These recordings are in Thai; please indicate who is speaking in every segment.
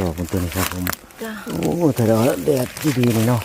Speaker 1: ดอกมันตัวนี้ครับผม
Speaker 2: จ้า
Speaker 1: โอ้แต่ดอกแดดที่ดีเลยเนาะ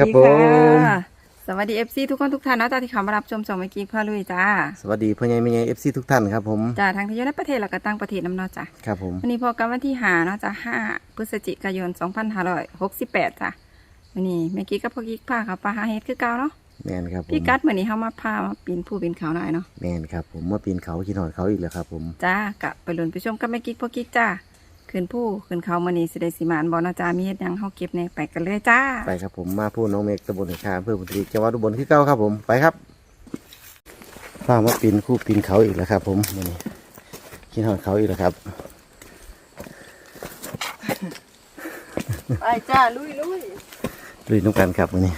Speaker 2: ค
Speaker 1: รับผมะ
Speaker 2: สวัสดีเอฟซีทุกคนทุกท่านนะจ้าที่เข้ามารับชมสองเมื่อกี้พ่อลุยจ้า
Speaker 1: สวัสดีพ่อใหญ่แม่ใหญ่เอฟซีทุกท่านครับผม
Speaker 2: จ้าทางที่อยู่ในประเทศแล้วก็ต่างประเทศน้ำเนอจ้า
Speaker 1: ครับผม
Speaker 2: วันนี้พอกันวันที่หาเนาะจ้าห้าพฤศจิกายนสองพันห้าร้อยหกสิบแปดจ้าวันนี้เมื่อกี้กับพ่อกิ๊กพาเขาปลาหาเฮ็ดคือเก่าเนาะ
Speaker 1: แมนครับผม
Speaker 2: พี่กัดเหมือนนี้เขามาพามาปีนผู้ปีนเขาหน่อยเนาะ
Speaker 1: แมนครับผมมาปีนเขากินหอดเขาอีกแล้วครับผม
Speaker 2: จ้ากะไปลุ้นไปชมกับแม่กิ๊กพ่อกิ๊กจ้า ขึ้นผู้ขึ้นเขามื่อนี้สิได้สิมานบอนาะจ้ามีเฮ็ดหยังเฮาเก็บในไปกันเลยจ้า
Speaker 1: ไปครับผมมาพูดน้องเมกตำบลเหนือคาอำเพื่อพุทธิจังหวัดอุบลคือเก้าครับผมไปครับฟ้ามาปีนคู่ปีนเขาอีกแล้วครับ ผมวันนี้กินหอดเขาอีกแล้วครับ
Speaker 2: ไปจ้า ลุยลุย
Speaker 1: ลุยน้ำกันครับวันนี้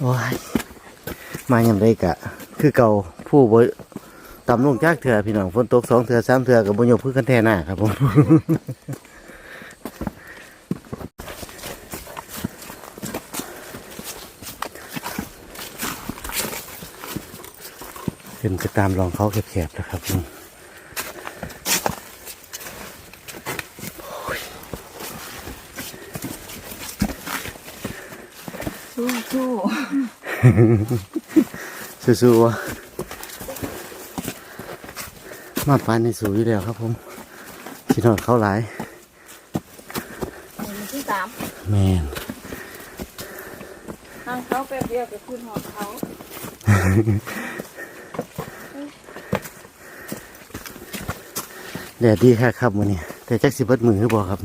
Speaker 1: โอ้ยมายังได้กะ คือเก่าผู้บริ ตำลงจากเถื่อพี่น้องฝนตกสองเถื่อสามเถื่อกับบนยกพื้นกันแท่หน้าครับผมขึ้นไปตามรองเขาแคบๆนะครับผม
Speaker 2: สู้สู้
Speaker 1: สู้ๆวะ มาปานในสูอยู่แล้วครับผมชินอดเขาหลาย
Speaker 2: มันที่สาม
Speaker 1: แมน
Speaker 2: ทางเขาไปเดียวกับคุณหอดเขา
Speaker 1: แดดดีค่ะครับวันนี้ แต่จักสิเบิดมือหรือบ่ครับ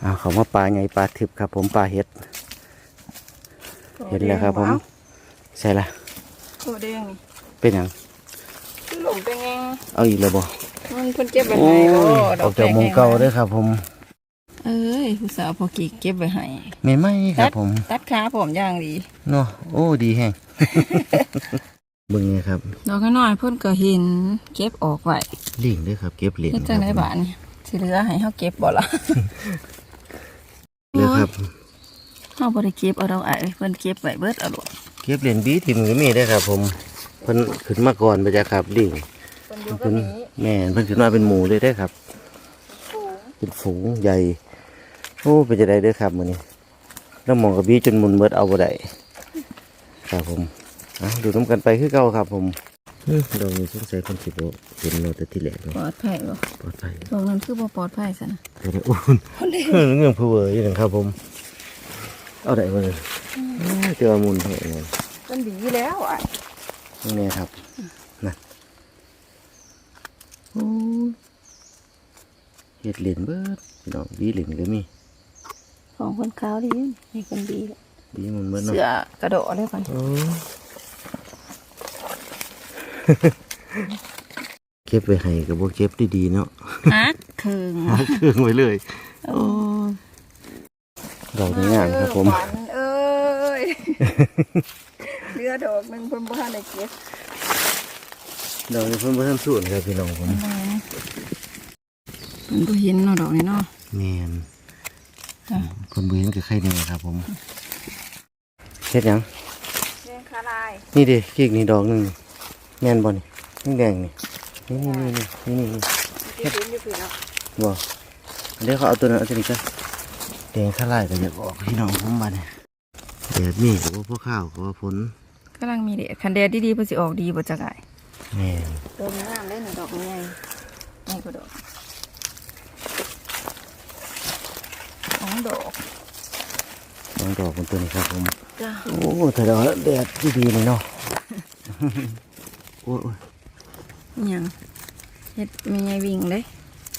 Speaker 1: เอาเขามาปลาไงปลาทิพย์ครับ ผมปลาเห็ด เห็นแล้วครับผม ใช่ละ
Speaker 2: โอ้แดงนี่
Speaker 1: เป็นหยัง
Speaker 2: คือหลงเป็นไง
Speaker 1: เอาอีกแล้วบ่
Speaker 2: มันเพิ่นเก็บไว้
Speaker 1: โอ้
Speaker 2: ให้โอ้
Speaker 1: ยออกจากหมองเก่าเด้อครับผม
Speaker 2: เอ้ยผู้สาวพอกีเก็บไว้ให้
Speaker 1: ไม่ไหมครับผม
Speaker 2: ตัดขาผมอย่างดี
Speaker 1: เนาะโอ้ดีแฮง เบิ่งไงครับ
Speaker 2: ดอกน้อยเพิ่นก็เห็นเก็บออกไว้
Speaker 1: ลิงเด้อครับ เก็บเหรียญ
Speaker 2: เฮ็ดจังได๋บาดนี่สิเหลือให้เฮาเก็บบ่ล่ะ
Speaker 1: เด้อครับ
Speaker 2: เฮาบ่ได้เก็บเอาดอกไอ้เพิ่นเก็บไว้เบิดเอาโลด
Speaker 1: เก็บเหรียญบีที่มือมีได้อครับ ผมเพิ่นขึ้นมาก่อนไปจ้ะครับลิง
Speaker 2: เพิ่นอยู่กั
Speaker 1: เพิ่
Speaker 2: บ
Speaker 1: น
Speaker 2: นี้
Speaker 1: แม่นเพิ่นขึ้นมาเป็นหมูเลยได้อครับเป็นฝูงใหญ่โอ้เป็นจะได้เด้อครับมื้อนี้แล้วหมองกับบีจนหมุนเบิดเอาบ่ได้ครับผมเอาดูน้ำกันไปคือเก่าครับ ผมเฮ้ยดอกนี้สงสัยคนสิบ่เห็นเราแต่ที่แหลกเนาะ
Speaker 2: ปลอดภัยบ่
Speaker 1: ปลอดภัย
Speaker 2: ตรงนั้นคือบ่ปลอดภัยซะนะ
Speaker 1: แต่ได้อุ่นเออเงื่อนผู้เวอร์อยู่นะครับผม เอาได้บ่เลยโอ้ยเจอมุนเท่เลย
Speaker 2: มันดีแล้วอะ
Speaker 1: นี่ไงครับนะโอ้ยเห็ดเหรียญเบิดพี่น้องบีเหรียญก็มี
Speaker 2: ของคนขาวดีนี่คนดีแล้ว
Speaker 1: บีมันเบิดเนาะ
Speaker 2: เสือกระโดดเลยก่อน
Speaker 1: โอ้ยเก็บไว้ให้กับพวกเก็บได้ดีๆเนาะ
Speaker 2: ฮักเคิง
Speaker 1: หาเครื่องไว้เลยโอ้ย ดอกนี้งามครับผม
Speaker 2: หวานเอ้ยเรือดอกหนึงเพิ่นบ่ทันได้เก็บ
Speaker 1: ดอกนี้เพิ่นบ่ทันสูนครับพี่น้องผม
Speaker 2: เพิ่นบ่เห็นเนาะดอกนี้เนาะ
Speaker 1: แม่น
Speaker 2: จ้ะ
Speaker 1: เพิ่นบ่เห็นกับใครแน่ครับผมเฮ็ดหยัง
Speaker 2: เลี้ยงคาลาย
Speaker 1: นี่ดิกีกนี่ดอกหนึ่งแม่นบ่นี่นี่แดงนี่นี่นี่นี่นี่นี่
Speaker 2: ที่พื้นอยู่พื้นเนาะ
Speaker 1: บ่เดี๋ยวเขาเอาตัวนั้นเอาตัวนี้กันแดงข้าไล่ก็อยากออกพี่น้องผมบ้านเนี่ยแดดนี่ก็ว่าพวกข้าวก็ว่าฝน
Speaker 2: กำลังมีเดชคันแดดดีๆเพิ่นสิออกดีบ่จักไอ้
Speaker 1: แม่น
Speaker 2: ดอกงามเด้อดอกใหญ่ใหญ่กว่าดอกสองดอก
Speaker 1: สองดอกบนตัวนี้ครับผม
Speaker 2: จ้า
Speaker 1: โอ้แต่ดอกแดดที่ดีเลยเนาะ โอ้ยโอ้ย
Speaker 2: ยังเฮ็ดมีไงวิ่งเลย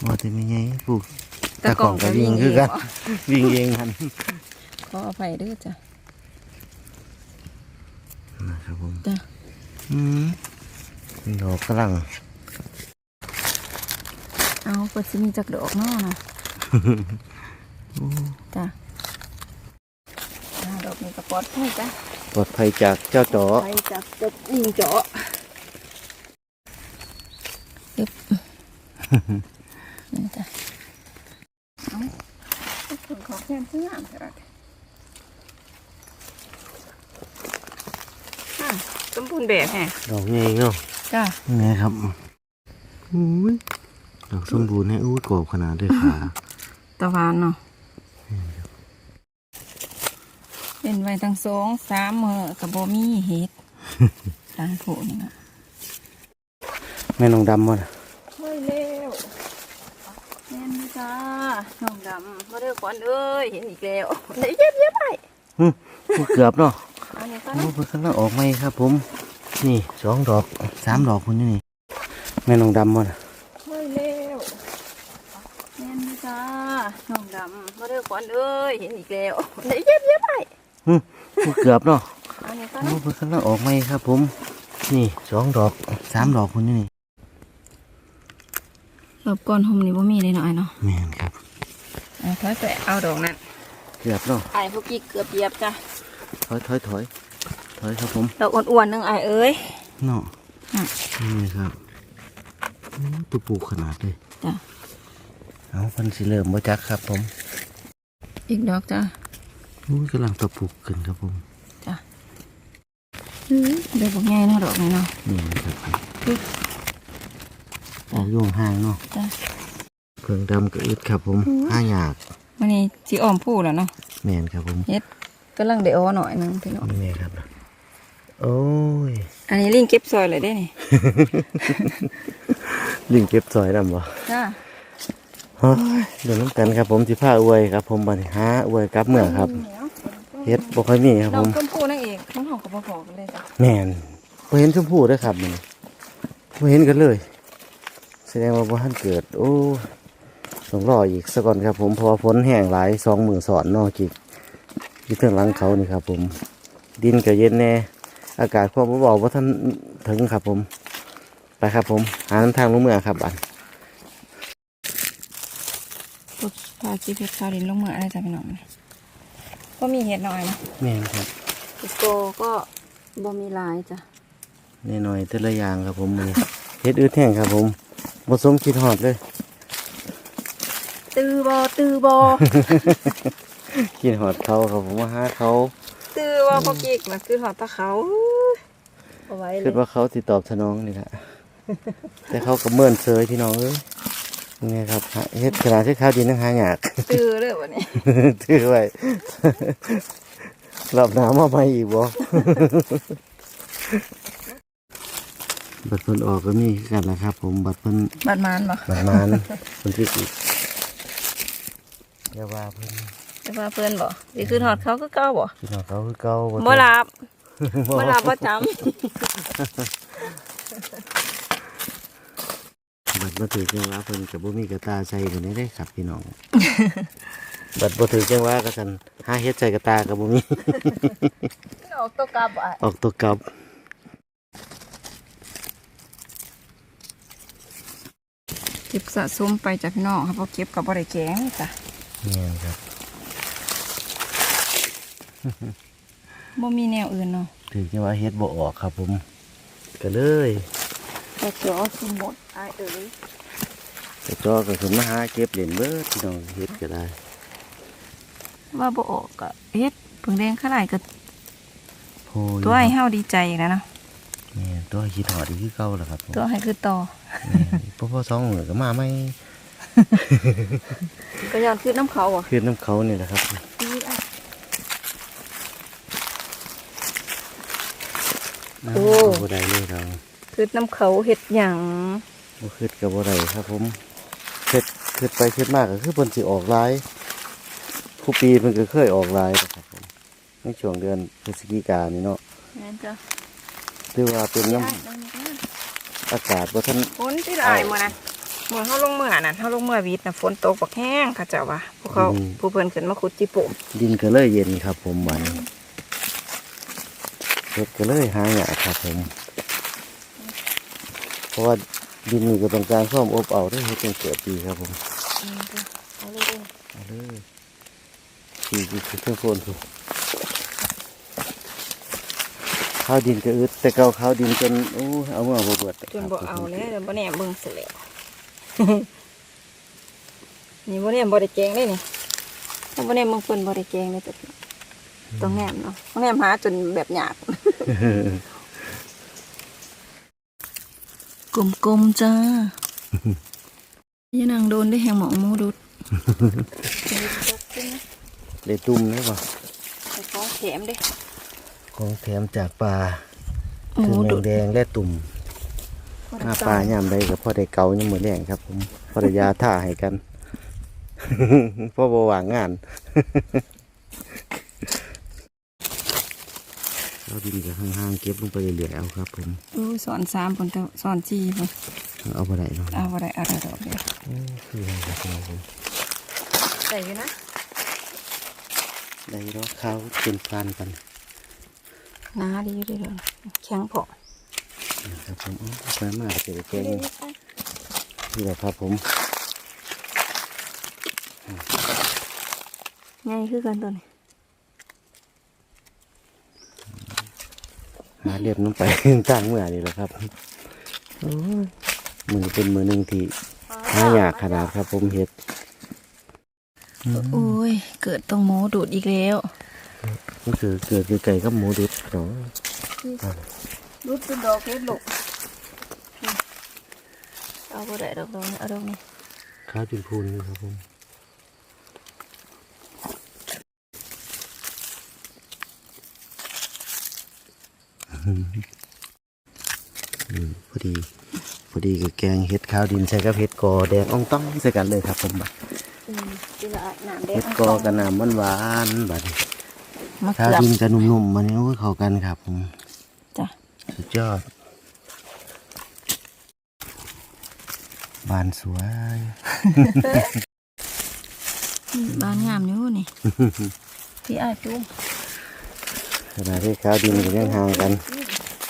Speaker 1: ว่าแต่ไม่ไงปลูก
Speaker 2: ตะกล่องก็วิ่ง
Speaker 1: คือกัน
Speaker 2: เอง
Speaker 1: วิ่งเองกัน
Speaker 2: ขออภัยเด้วยจ้ะ
Speaker 1: นะครับผม
Speaker 2: จ้ะ
Speaker 1: อืมดอกกำลัง
Speaker 2: เอาเปิดสิมีจักดอกเนาะนะจ้ะอ่าดอกนี้ก็ปลอดภัยจ้ะ
Speaker 1: ปลอดภัยจากเจ้าจ๋อ
Speaker 2: ไปจับจับยิงเจาะยึบนี่จ้ะเอา ผลของแค่ที่งามเท่าไหร่อะสมบูรณ์แบบแฮะ
Speaker 1: ดอกใหญ่เนาะ
Speaker 2: จ้ะ
Speaker 1: ยังไงครับอุ้ยดอกสมบูรณ์ให้อุ้ยกรอบขนาดด้วยขา
Speaker 2: ตะวันเนาะเป็นไว้ตั้งสองสามมือกับบ่มีเห็ดร้านผูนี่นะ
Speaker 1: แม่น้องดำวะนะ
Speaker 2: เฮ้ยเร็วแม่นจ้าำมาเด้อขวัญเอ้ยเห็นอีกแล้วเดี๋ยวเย็บเย็บไป
Speaker 1: หึอุ้ยเกือบเนาะ
Speaker 2: อันนี้ก็
Speaker 1: โอ้เพิ่งกำลังออกไหมครับ ผม นี่สองดอกสามดอกคนนี้นี่แม่นองดำวะนะ
Speaker 2: เฮ้ยเร็วแม่นจ้าน้องดำมาเด้อขวัญเอ้ยเห็นอีกแล้วเดี๋ยวเย็บเย็บไป
Speaker 1: หึอุ้ยเกือบเนาะ
Speaker 2: อันนี้ก็
Speaker 1: โอ้เพิ่งกำลังออกไหมครับ ผม นี่สองดอกสามดอกคนนี้นี่
Speaker 2: รอบก่อนหมนี่บ่มีเลยเนาะไอ้เนาะ
Speaker 1: แม่นครับ
Speaker 2: ถอยไปเอาดอกนั้น
Speaker 1: เกือบเนาะ
Speaker 2: ไอ้พวกกี้เกือบเหยียบจ้ะ
Speaker 1: ถอยถอยถอยถอยครับผม
Speaker 2: ดอกอ้วนๆนึงไอ้เอ้ย
Speaker 1: เนาะ
Speaker 2: อะ
Speaker 1: นี่ครับโอ้ตัวปูขนาดเลย
Speaker 2: จ้ะ
Speaker 1: เอาพันสิเริ่มบ่จักครับผม
Speaker 2: อีกดอกจ้ะ
Speaker 1: อุ้ยกำลังตัวปูขึ้นครับผม
Speaker 2: จ้ะอื้อเดี๋ยวบอกไงเนาะดอกนี้เนาะ
Speaker 1: นี่นะครับ
Speaker 2: ปึ๊บ
Speaker 1: ออกโย่งห่างเนาะ
Speaker 2: จ้ะ
Speaker 1: เพิ่งดำกับอึดครับผม
Speaker 2: อืม
Speaker 1: ห้าหยาก
Speaker 2: วันนี้จีอ้อมผู้แล้วเนาะ
Speaker 1: แม่นครับผม
Speaker 2: เฮ็ดกำลังได้อ้อหน่อยหนึงพี่น้อง
Speaker 1: นี่ครับโอ้ย
Speaker 2: อันนี้ลิงเก็บซอยเลยได้นี่
Speaker 1: ลิงเก็บซอยดำบ่
Speaker 2: จ้า
Speaker 1: เฮ้ยเดี๋ยวน้ำกันครับผมสิผ้าอวยครับ ผมบัดนี้หาอวยกลับเมื่อครับเฮ็ดบ่ค่อยมีครับ
Speaker 2: ด
Speaker 1: ผ
Speaker 2: อก
Speaker 1: ม
Speaker 2: ชมพูนั่นเองทั้งหอมกับบ่พอกันเลยจ้ะ
Speaker 1: แม่นบ่เห็นชมพู่เด้อครับมันบ่เห็นกันเลย แสดงว่าบ่ทันเกิด โอ้ ต้องรออีกสักก่อนครับ ผมเพราะว่าฝนแห้งหลายสองมือสอนเนอกจิกอยู่เทิงหลังเขานี่ครับ ผม ดินก็เย็นแน่อากาศความบ่เบาว่าท่านถึงครับ ผม ไปครับ ผม หาทางลงเมืองครับบัด
Speaker 2: ปุ๊บพาจีเพชรคาวดินลงมืออะไรจ้ะพี่น้องก็มีเห็ดหน่อยนะ
Speaker 1: แม่นครับ
Speaker 2: อีโกก็บ่มีลายจ้ะ
Speaker 1: แน่หน่อยแต่ละอย่างครับผมมื้อนี้เฮ็ดอืดแห้งครับ ผมผสมคิดหอดเลย
Speaker 2: ตือบอตือบอ
Speaker 1: คิดหอดเขาครับผมว่าหาเขา
Speaker 2: ตือว่าพอกิกนะคือหอดตะเขาเอาไว้เล
Speaker 1: คิ
Speaker 2: ย
Speaker 1: ดว่าเขาติดตอบสนองนี่แหละ แต่เขาก็เมื่อนเซยพี่น้องเอ้ยนี่ครับหาเฮ็ดขนาดที่ข้าวดินนังหาหยาก
Speaker 2: ตือเลยวันนี้
Speaker 1: ถือไว้รอบหน้ำมาใหม่อีกบ่ บัตรเพิ่นออกก็มีคือกันนะครับ ผมบัตรเพิ่น
Speaker 2: บาดมานบ่
Speaker 1: บัตรมานเพิ่นพิก อีกอย่าว่าเพิ่น
Speaker 2: จะว่าเพื่อนบ่นี่คือหอดเขาคือเก่าบ่
Speaker 1: พี่น้องเขาคือเก่า
Speaker 2: บ่หลับ
Speaker 1: บ่
Speaker 2: บ่หลับบ่จ
Speaker 1: บัตรบ่ถือจังหวะเพิ่นก็บ่มีกระตาใส่กันได้ครับพี่น้อง บัตรบ่ถือจังหวะก็ซั่นหาเฮ็ดใส่กระตาก็บ่มีำ
Speaker 2: ออกตัวกลับอะ
Speaker 1: ออกตัวกลับ
Speaker 2: เก็บสะสมไปจากพี่น้องครับเพราะเก็บกับบ่ได้แกงจ้ะ
Speaker 1: เนี่ยครับ
Speaker 2: บ่มีแนวอื่นเนาะ
Speaker 1: ถือจังหวะเฮ็ดบ่ออกครับผมก็เลย
Speaker 2: แต่เขียวสมหมดอายเอ้ย
Speaker 1: แต่จอก็คือมาหาเก็บเหรียญเบิดพี่น้องเฮ็ดก็ได้
Speaker 2: ว่าบ่ออกก็เฮ็ดเพิ่งแดงขนาดก็
Speaker 1: โอ้ย
Speaker 2: ตัวให้เฮาดีใจอีกแล้วเนาะ
Speaker 1: นี่ตัวคิดหอดอีกคือเก่าแล้วครับผม
Speaker 2: ตัวให้คือต่อ
Speaker 1: นี่พ่อพ่อสองมือก็มาไม่
Speaker 2: ก็ย้อนคือน้ำเขาอะ
Speaker 1: คือน้ำเขานี่แหละครับ
Speaker 2: ดีอะ
Speaker 1: น้ำ
Speaker 2: โอ้
Speaker 1: บ่ได้เลยเรา
Speaker 2: คือน้ำเขาเฮ็ดหยัง
Speaker 1: บ่คืดกับบ่ได้ครับ ผมเฮ็ดคืดไปคืดมากก็คือเพิ่นสิออกลายผู้ปีเพิ่นก็เคยออกลายนะครับผมในช่วงเดือนพฤศจิกายนนี่เนาะ
Speaker 2: แม่นจ้ะ
Speaker 1: ถือว่าเป็นน้
Speaker 2: ได้ำ
Speaker 1: อากาศบ่ทัน
Speaker 2: ฝนที่หลายมื้อนะ มื้อเฮาลงมื้อน่ะเฮาลงมื้อวิทย์น่ะฝนตกบักแห้งเขาเจ้าว่าพวกเขาผู้เพิ่นขึ้นมาขุดจิโปม
Speaker 1: ดินก็เลยเย็นครับ ผมวันเฮ็ดก็เลยหายากครับผมราะว่าดินนี่ก็ต้องการความอบเอาได้ให้เป็นเกิดดีครับผม
Speaker 2: เอาเลยเด้อ
Speaker 1: เอาเลยดีดีคือเครื่องโคนถูกข้าวดินก็อึดแต่เก่าข้าวดินจนโอ้เอาเมื่อบ่เบิด
Speaker 2: จนบ่เอาแล้วเดี๋ยวบ่แหนมเบิ่งเสียแล้ว นี่บ่แหนมบ่ได้แกงเลยนี่ถ้าบ่แหนมเบิ่งเพิ่นบ่ได้แกงเลยแต่ต้องแหนมเนาะต้องแหนมหาจนแบบหยาบกลมๆจ้าอย่านั่งโดนได้แหงหมองหมูดุด
Speaker 1: ได้ตุ่มได้ป่ะ
Speaker 2: ไปขอแถมเด้
Speaker 1: ของแถมจากปลา
Speaker 2: หมู
Speaker 1: คือ
Speaker 2: ดุด
Speaker 1: แดงๆและตุ่ม หน้าปลายามใดกับพ่อได้เกายังมือแรงครับ ผมพ่อได้ยาท่าให้กัน พ่อบ่ว่างงานเราดินกับห่างๆเก็บลงไปเรื่อยๆเอาครับผม
Speaker 2: อู้สอนสามเพิ่นแต่สอนสี่เพิ่น
Speaker 1: เอาไปได้เนาะ
Speaker 2: เอาบ่ได้เอาได้ดอกเดียว
Speaker 1: โอ้คืออะไรครับผม
Speaker 2: ใส่อยู่นะ
Speaker 1: ได้แล้วข้าวเป็นพานกัน
Speaker 2: หนาดีอยู่เด้อเด้อแข็งพอ
Speaker 1: นะ ครับผมอ๋อไปมากจะได้แกงนี่แหละครับผม
Speaker 2: ง่ายคือกันตัวนี้
Speaker 1: หาเรียบน้ำไปต่างเมื่อนี่แหละครับมือเป็นมือหนึ่งที่หายากขนาดครับ ผมเห็ด
Speaker 2: โอ้ย เกิดตรงหมูดูดอีกแล้ว
Speaker 1: ก็คือเกิดคือไก่กับหมูดุดเนาะ
Speaker 2: รุดเป็นดอกเล็กลูกเอาบ่ได้ดอกดอกนี้เอาดอกนี้
Speaker 1: ข้าวจุนพูนนี่ครับผมอืมพอดี พอดีกับแกงเห็ดข้าวดินใส่กับเห็ดกอแดงอ่องต้องใส่กันเลยครับผมบัด
Speaker 2: อืมที่ละน้ำแดง
Speaker 1: เห็ดกอกับน้ำหวานๆบัดนี้
Speaker 2: มะ
Speaker 1: ข้าว
Speaker 2: เขือ
Speaker 1: ดินกับนุ่มๆมันนี่โอ้ยเข้ากันครับผม
Speaker 2: จ้ะ
Speaker 1: สุดยอด บานสวย
Speaker 2: บ้านงามอยู่นี่ พี่อ้ายจุ้ม
Speaker 1: ขณะที่ข้าวดินก็ยังห่างกัน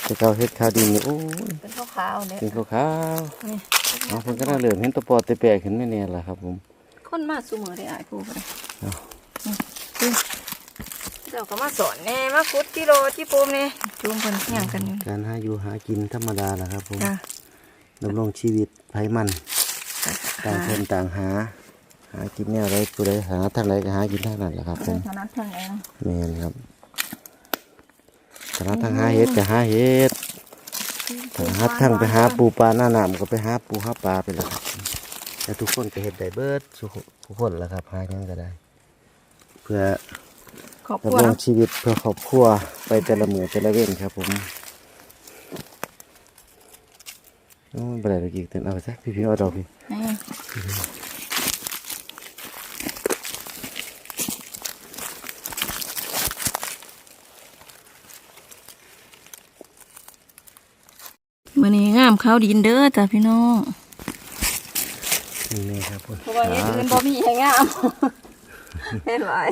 Speaker 1: แต่เก่าเฮ็ดข้าวดินนี่โอ้ย
Speaker 2: เป็นขาวๆเนี่ย
Speaker 1: เป็นขาว
Speaker 2: นี่
Speaker 1: ๆเอาเพิ่นก็น่าเหลืองเห็นตะปอดตะแปะขึ้นไม่แน่ล่ะครับผม
Speaker 2: คนมาสูมือได้อ้ายกูไป
Speaker 1: เอา
Speaker 2: เดี๋ยวก็มาสอนแน่มาคุดที่โรที่ปูมเนี่ยจุ้มเพิ่นเที่ยงกันอยู่
Speaker 1: การหาอยู่หากินธรรมดาล่ะครับผม
Speaker 2: จ้ะ
Speaker 1: ดำรงชีวิตไผมันต่างคนต่างหา หากินแนวไรผู้ใดหาทางไหนก็หากินทางนั้นแหละครับผ
Speaker 2: เพิ่น
Speaker 1: ม
Speaker 2: ถนัดทางไหนเนาะ
Speaker 1: แม่นครับถนัดทางหาเห็ดก็หาเห็ดถนัดทางไปหาปูปลาหน้าหนามก็ไปหาปูหาปลาไปแล้วครับแต่ทุกคนก็เห็ดได้เบิดทุกคนแหละครับหาหยังก็ได้ เพื่อ
Speaker 2: ขอบคุ
Speaker 1: ดำ
Speaker 2: ณ
Speaker 1: รงชีวิตเพื่อครอบครัวไปแต่ละมือแต่ละเว้นครับผมโอ้ยบ่ได้ดอกอีกเต็นเอาไปซะพี่พี่เอาดอกพี่
Speaker 2: มื่อนี้งามข้าวดินเด้อจ้ะพี่น้อง
Speaker 1: นี่นี่ครับผม
Speaker 2: เพราะว่าเฮ็ดอื่นบ่มีให้งามเฮ็ดหลาย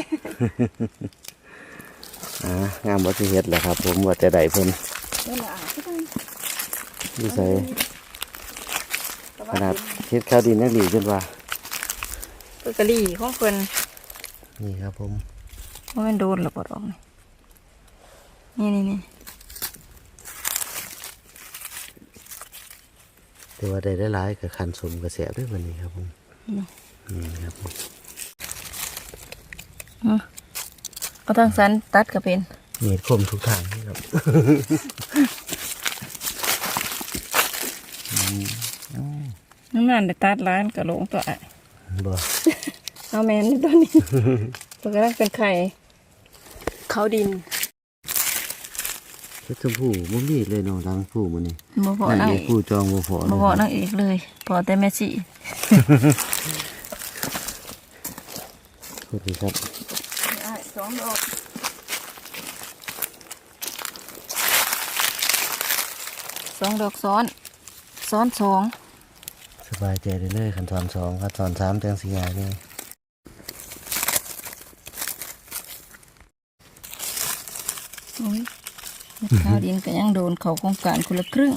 Speaker 1: อ่างามบ่สิเฮ็ดแหละครับ ผมว่าแต่ใดเพิ่น
Speaker 2: เฮ็ดหลายคือกัน
Speaker 1: อยู่ใส่ขนาดเฮ็ดข้าวดินนักหลีจนว่า
Speaker 2: เพิ่นกะหรี่ของเพิ่น
Speaker 1: นี่ครับผม
Speaker 2: ว่ามันโดนหรือบ่ดอกนี่นี่นี่
Speaker 1: แต่ว่าได้หลายๆกับคันสมกับแสบด้วยวันนี้ครับผมนี่ครับผม
Speaker 2: นี่ เอาทางสันตัดก็เป็น
Speaker 1: มีดคมทุกทางนี่ครับ
Speaker 2: นั่นนั่นได้ตัดร้านกระโหลงตัวอะ
Speaker 1: บ่
Speaker 2: เอาแมนนี่ตัวนี้ตัวกำลังเป็นไข่ข้าวดิน
Speaker 1: เฮ็ดชมพูบ่มีเลยเนาะดังผู้มื้อนี้
Speaker 2: บ่พอ
Speaker 1: นั่น
Speaker 2: นาง
Speaker 1: เอ
Speaker 2: เอกก
Speaker 1: ผู้จองบ่พอ
Speaker 2: บ่
Speaker 1: เลย
Speaker 2: พอนางเอกเลยพอแต่แม่สิ
Speaker 1: สวัสดีครับ
Speaker 2: ส องดอกสองดอกซ้อน ซ้อนสอง
Speaker 1: สบายใจได้เลยขันตอนสองขันตอนสามแตงสียา
Speaker 2: นี่ข้าวดินก็ยังโดนเขาโครงการคนละครึ่ง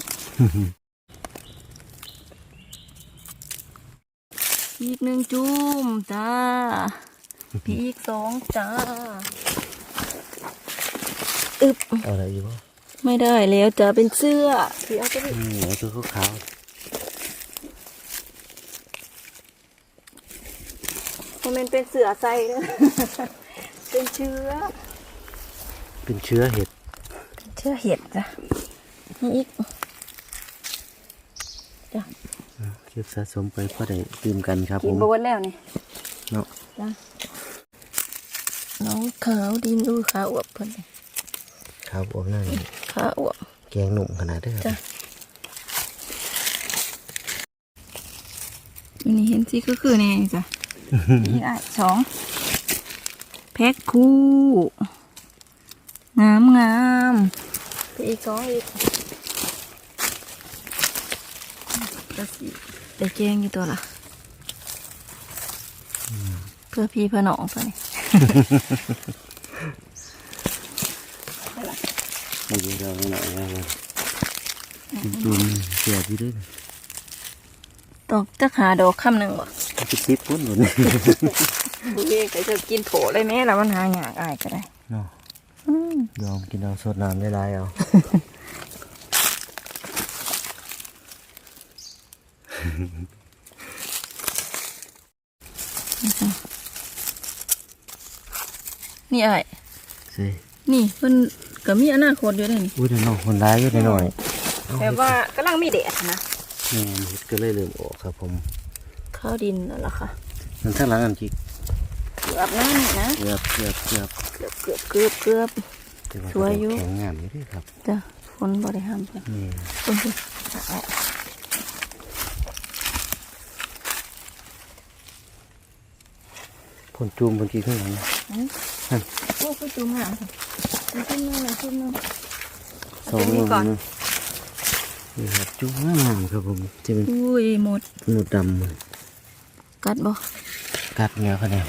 Speaker 2: อีกหนึ่งจุ้มจ้า อีกสองจ้า อึบ
Speaker 1: เอาอะไรอยู่วะ
Speaker 2: ไม่ได้แล้วจะเป็นเสื้อพี่เอาไปดิ
Speaker 1: อืมเอาตัวขาว
Speaker 2: เพราะมันเป็นเสื้อใส่เนอะเป็นเชื้อ
Speaker 1: ๆเป็นเชื้อเห็ด
Speaker 2: เชื้อเห็ดจ้ะนี่อีกจ้ะ
Speaker 1: เก็บสะสมไปก็ได้ตื่มกันครับ
Speaker 2: กิ
Speaker 1: ผ
Speaker 2: น
Speaker 1: ม
Speaker 2: บนแล้วนี่
Speaker 1: เนาะ
Speaker 2: จ้ะน้อง ขาวดินดูขาวอวบเพิ่นนี่
Speaker 1: ขาวอวบนั่น
Speaker 2: ขาวอวบ
Speaker 1: แกงหนุ่มขนาดเด้อค
Speaker 2: จ้ะ
Speaker 1: รับ
Speaker 2: อันนี้เห็นสิก็คือแน่จ้ะนี่อะสองแพ็คคู่งามงามไปอีกสองอีกก็สิได้แกงอยู่ตัวละเพื่อพี่เพื่อน้องตัวนี้
Speaker 1: ไม่ได้เราหน่อยนะจุ่มเสียพี่ด้วย
Speaker 2: ตอกจะหาดอกคำหนึ่งบ่
Speaker 1: ติดติดพุ่นหมดเลย
Speaker 2: บุเย่ก็จะกินโถเลยแม่แล้วมันหาหยากอายก็ได้
Speaker 1: เนาะ
Speaker 2: อืม
Speaker 1: ยอมกินเอาสดน้ำได้หลายเอา
Speaker 2: นี่อาย
Speaker 1: สิ
Speaker 2: นี่เพิ่นก็มีอนาคตอยู่ได้นี่
Speaker 1: อุ้ยเดี๋ยวน้องคนร้ายอยู่หน่อย
Speaker 2: แบบว่ากำลังมีแดดนะ
Speaker 1: แม่นเห็ดก็เลยเริ่มออกครับผม
Speaker 2: ข้าวดินนั่นแหละค่ะ
Speaker 1: มันข้างหลังอันจิก
Speaker 2: เกือบนะนี่นะ
Speaker 1: เกือบเกือบเกือบ
Speaker 2: เกือบเกือบเกือบเกือบ
Speaker 1: แต่ว่า
Speaker 2: สวยอยู่
Speaker 1: แข็งงามอยู่ด้วยครับ
Speaker 2: จ้ะฝนบ่ได้ห้ามเพิ่น
Speaker 1: นี่
Speaker 2: เพิ่นสิอะ
Speaker 1: พ่นจูมพ่นจีข้างหลัง
Speaker 2: โอ้คือจุ่มหางค่ะจุ่มนึงนะจุ่มนึง
Speaker 1: สอง
Speaker 2: เอาตัวนี้
Speaker 1: มือ
Speaker 2: ก่อน
Speaker 1: นี่ครับจูมงามครับผมจะเป็น
Speaker 2: อุ้ยหมด
Speaker 1: หนูดำเลย
Speaker 2: กัดบ่
Speaker 1: กัดเงี้ยคะแนน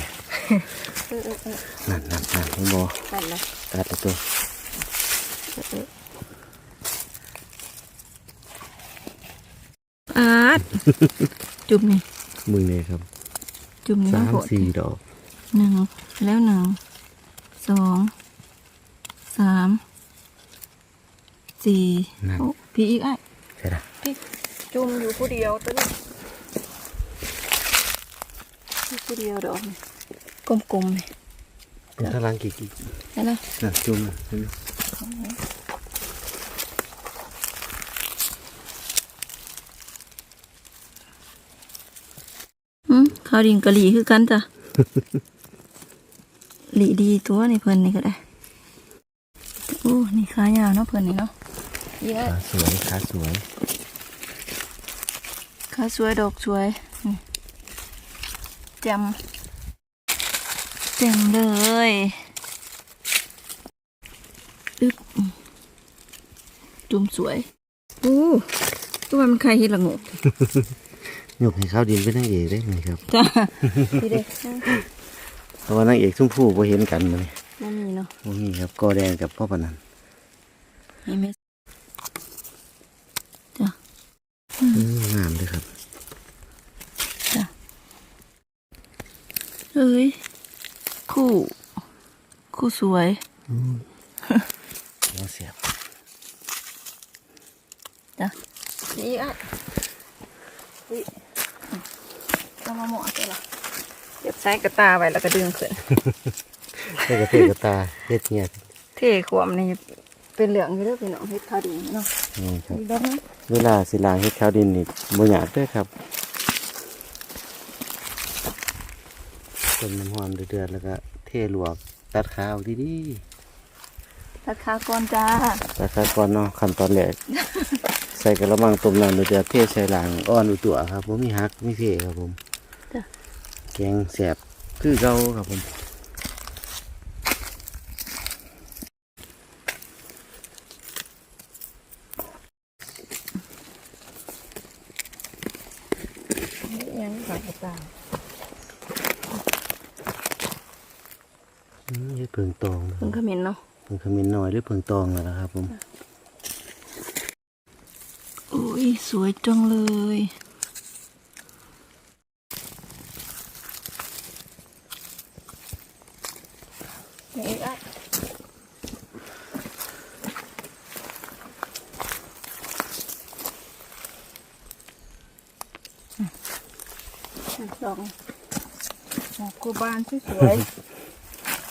Speaker 2: เออเออเออ
Speaker 1: นั่นนั่นนั่นเห็นบ่
Speaker 2: กัดเลย
Speaker 1: กัดแล้วตัว
Speaker 2: เออเอออาดจุ่มนี่
Speaker 1: มือเลยครับ
Speaker 2: จุ่มนี่
Speaker 1: สา
Speaker 2: น้ำ
Speaker 1: ม
Speaker 2: โหด
Speaker 1: สี่ดอก
Speaker 2: หนึ่งแล้วหนึ่ง สองสามสี่โอ้พี่อีกไอ้
Speaker 1: ใช่ละ
Speaker 2: พี่จุ่มอยู่ผู้เดียวตัวนี้อยู่ผู้เดียวดอกนี่กลมๆนี่
Speaker 1: เป็นข้างหลังกี่กี่
Speaker 2: ได้แล้ว
Speaker 1: น่ะจุ่มน่ะเห็นไหม
Speaker 2: อืมข้าวดินกะหรี่คือกันจ้ะ หลีดีตัวนี่เพิ่นนี่ก็ได้โอ้นี่ขายาวเนาะเพิ่นนี่เนาะอีกไอ้
Speaker 1: ขาสวยขาสวย
Speaker 2: ขาสวยดอกสวยนี่แจมแจมเลยอึ๊บจุ่มสวยอู้ตัวมันใครเห็ดละโงก
Speaker 1: ยกให้ข้าวดินเป็นนางเอกได้ไหมครับ
Speaker 2: จ้าพี่เด็ก
Speaker 1: เพราะว่านางเอกชุ่มผู้พอเห็นกันมาเนี่ย
Speaker 2: นั่นนี่เนาะ
Speaker 1: ว่ามีครับกอแดงกับพ่อปนัน
Speaker 2: เห็นไหมจ้ะ
Speaker 1: อืมงามเลยครับ
Speaker 2: จ้ะเอ้ยคู่คู่สวย
Speaker 1: หัวเสียบ
Speaker 2: จ้ะนี่อะวิเอามาหมอเสร็จละ เก็บใช้กระตาไว้แล้วก็ดึงขึ้น
Speaker 1: ใส่กระเทกระตาเฮ็ดเงียบ
Speaker 2: เทขวมนี่เป็นเหลืองอยู่เด้วยพี่น้องเฮ็ดพาดีเนาะ
Speaker 1: นี่ครับ
Speaker 2: มีแบบนั้น
Speaker 1: เวลาสิล้างเฮ็ดข้าวดินนี่บ่ยากเด้อครับต้มน้ำหอมเดือดๆแล้วก็เทลวกตัดข้าวดี
Speaker 2: ราคาก่อนจ้า
Speaker 1: ๆตัดข้าวก่อนเนาะขั้นตอนแรก ใส่กระมังต้มน้ำเดือดๆเทใส่หลังอ้อนอุตัวครับผมมีฮักมีเพครับผม
Speaker 2: จ้ะ
Speaker 1: แกงแสบคือเก่าครับผม
Speaker 2: ยังใส่กระตา
Speaker 1: อืมเฮ็ดเพิงตองนะค
Speaker 2: เพิ่
Speaker 1: รับ
Speaker 2: งขมิ้นเนาะ
Speaker 1: เพิงขมิ้นน้อยหรือเพิงตองนั่นแหละครับผม
Speaker 2: อุ้ย สวยจังเลย ดอกหมอโคบานสวย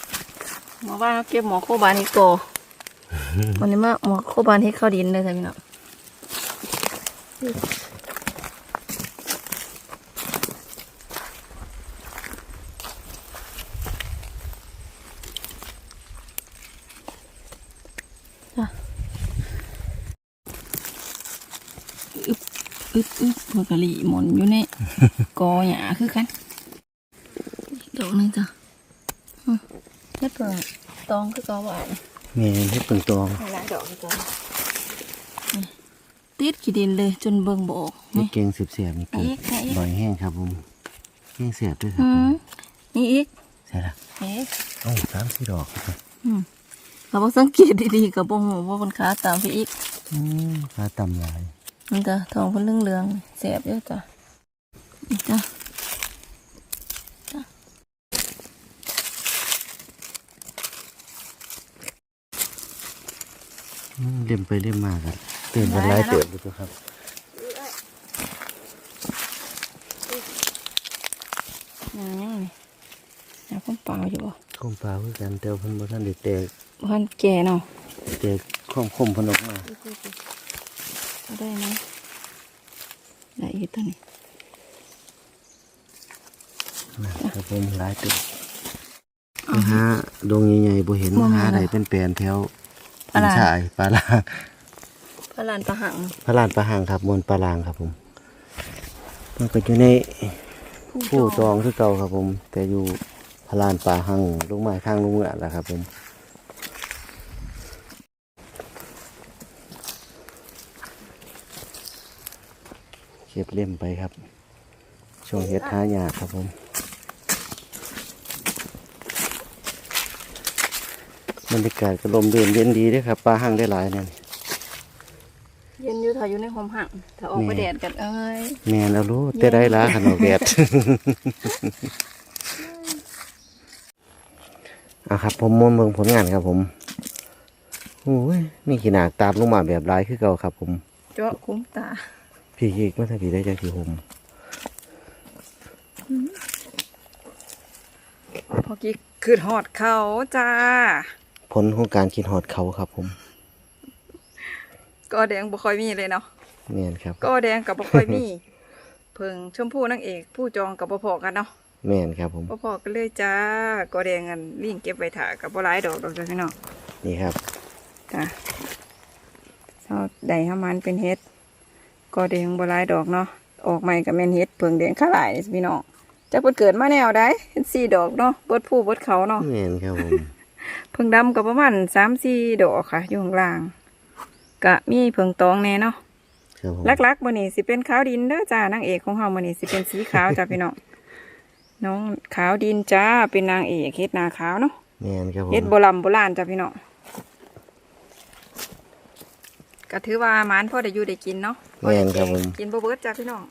Speaker 2: ๆหมอบ้านเราเก็บหมอโคบานอีกโกวันนี้มาหมอโคบานให้เข้าดินเลยจ้ะพี่น้องจ้ะอึบอึบอึบเพื่อกะหรี่หมุนอยู่ใน กอหยาคือกันดอกหนึงจ้ะอืมเฮ็ดเพิ่งตองคือกอหวาน
Speaker 1: แม่นเฮ็ดเปิงตอง
Speaker 2: หลายดอกจ้ะนี่ติดขี้ดินเลยจนเบิ่งบออก
Speaker 1: เฮ็ด
Speaker 2: นี่
Speaker 1: เก่งเสียบๆนี่เกิด
Speaker 2: อีกอีก
Speaker 1: บ่อยแห้งครับผมแห้งเสียบด้วยครับ
Speaker 2: อื
Speaker 1: ผม
Speaker 2: มนี่อีก
Speaker 1: ใช่ละ
Speaker 2: เอ๊ะ
Speaker 1: เอ้าสามสี่ดอกครับ
Speaker 2: อืมเราบ่สังเกตดีๆกับบ่ฮู้ว่ามันขาตามพี่อีก
Speaker 1: อืมขาต่ำหลาย
Speaker 2: มันจะทองเพิ่นเหลืองๆแซ่บเด้อจ้ะนี่ จ้ะ
Speaker 1: อืมเล่มไปเล่มมาครับเตือนกันหลายเติบอยู่ตัวครับ
Speaker 2: อืมอยากเพิ่นเปล่าอยู่บ่
Speaker 1: คมปลาคือกันแต่ว่าเพิ่นบ่ทันได้แตก
Speaker 2: บ่ทันแก่เนาะ
Speaker 1: แตกความคมเพิ่นออกมา
Speaker 2: เอาได้ไหมได้อีกตัวนี้
Speaker 1: นะครับผมหลายเติบหาดงใหญ่ๆบ่เห็น หาได้เป็นแปลนแถวเป็นชายปลาลาง
Speaker 2: พระลานประหัง
Speaker 1: พระลานปลาหางครับมวลปลาลางครับผมมันก็อยู่ในผู้ตองคือเก่าครับผม แต่อยู่พระลานปลาหังลงมาข้างลงเมืองแหละครับ ผมเก็บเล่มไปครับ ช่วงเฮ็ดหายากครับผม บรรยากาศก็ลมเดินเย็นดีเด้วยครับปลาหังได้หลายเนี่ย
Speaker 2: เย็นอยู่ถ้าอยู่ในหอมหังถ้าออกไป
Speaker 1: แม่
Speaker 2: แดดกันเอ้ย
Speaker 1: แม่นเอารู้แต่ได้ละขนมแดดอะครับ ผมมวนเมืองผลงานครับผมโอ้ยมีขีหนากตามลงมาแบบลายคือเก่าครับ ผม
Speaker 2: เจาะคุ้มตา
Speaker 1: พี่อีกมาถ้าพี่ได้จากที่ผม
Speaker 2: พอกี้คือหอดเขาจ้า
Speaker 1: ผลของการกินหอดเขาครับผม
Speaker 2: ก็แดงบ่ค่อยมีเลยเนาะ
Speaker 1: แม่นครับ
Speaker 2: ก็แดงกับบ่ค่อยมี เพิ่งชมพู่นางเอก ผู้จองกับบ่พอกันเนาะ
Speaker 1: แม่นครับผม
Speaker 2: บ่พอกันเลยจ้าก็แดงกันวิ่งเก็บไว้ถ่ากับบ่หลายดอกดอกจ้ะพี่น้อง
Speaker 1: นี่ครับ
Speaker 2: จ้าชอบได้หามันเป็นเฮ็ดก็แดงบ่หลายดอกเนาะออกใหม่ก็แม่นเฮ็ดเพิ่งแดงขาหลายนี่สิพี่น้องจักเพิ่นเกิดมาแนวใดเห็นสี่ดอกเนาะเบิดผู้เบิดเขาเนาะ
Speaker 1: แม่นครับผม
Speaker 2: เพิ่งดำกับประมาณสามสี่ดอกค่ะ อยู่ข้างล่างกะมีเพิ่งตองแน่เนาะ
Speaker 1: ครับผม
Speaker 2: ลักๆมื้อนี้สิเป็นขาวดินเด้อจ้านางเอกของเฮามื้อนี้สิเป็นสีขาวจ้าพี่น้อง น้องขาวดินจ้าเป็นนางเอกเฮ็ดนาขาวเนาะ
Speaker 1: แม่นครับผม
Speaker 2: เฮ็ดโบราณโบราณจ้าพี่น้องก็ถือว่าหมานพ่อได้อยู่ได้กินเนาะพอ
Speaker 1: แม่
Speaker 2: ได้
Speaker 1: นครับผม
Speaker 2: กินบ่เบิดจ้าพี่น้อง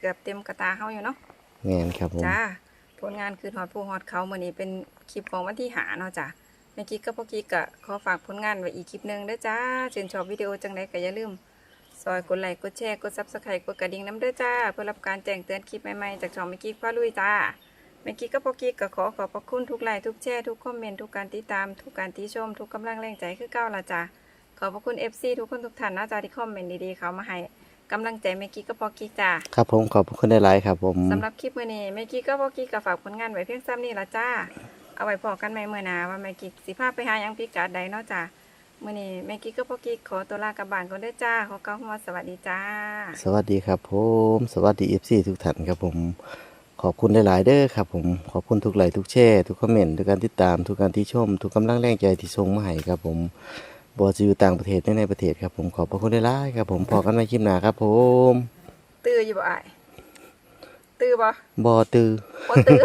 Speaker 2: เกือบเต็มกระตาเฮาอยู่เนาะ
Speaker 1: แม่นครับผม
Speaker 2: จ้าผลงานคือฮอดผู้ฮอดเขามื้อนี้เป็นคลิปของวันที่หาเนาะจ้า แม่กิ๊กกับพ่อกิ๊กก็ขอฝากผลงานไว้อีกคลิปหนึงเด้อจ้าชื่นชอบวิดีโอจังไดก็อย่าลืมซอยกดไลค์กดแชร์กดซับสไครต์กดกระดิ่งน้ำเด้อจ้า เพื่อรับการแจ้งเตือนคลิปใหม่ๆจากช่องแม่กิ๊กฟ้าลุยจ้าแม่กิ๊กกับพ่อกิ๊กก็ขอขอบพระคุณทุกไลค์ทุกแชร์ทุกคอมเมนต์ทุกการติดตามทุกการติชม ทุกกำลังแรงใจคือเก้าละจ้าขอบพระคุณ FC ทุกคนทุกท่านนะจ้าที่คอมเมนต์ดีๆเขามาให้กำลังใจแม่กิ๊กกับพ่อกิ๊กจ้า
Speaker 1: ครับผมขอบคุณได้หลายครับผม
Speaker 2: สำหรับคลิปมื้อนี้แม่กิ๊กกับพ่อกิ๊กก็ฝากผลงานไว้เพียงซ้ำนี้ละจ้า เอาไว้พอกันใหม่เมื่อหนาว่าแม่กิ๊กสิพาไปหาหยังพิกัดใดเนาะจ้ามื้อนี้แม่กิ๊กกับพ่อกิ๊กขอตัวลากลับบ้านก่อนเด้อจ้าขอกล่าวคำว่าสวัสดีจ้า
Speaker 1: สวัสดีครับผมสวัสดีเอฟซีทุกท่านครับผม ขอบคุณหลาย ๆ เด้อครับผม ขอบคุณทุกไลค์ทุกแชร์ทุกคอมเมนต์ทุกการติดตามทุกการที่ชม ทุกกำลังแรงใจที่ส่งมาให้ครับผมบอจะอยู่ต่างประเทศหรือในประเทศครับผมขอบพระคุณหลายๆครับผมพอกันในคลิปหน้าครับผม
Speaker 2: ตื้ออยู่บ่อายตื้อบ่
Speaker 1: บอตือ
Speaker 2: บ่ตื้อ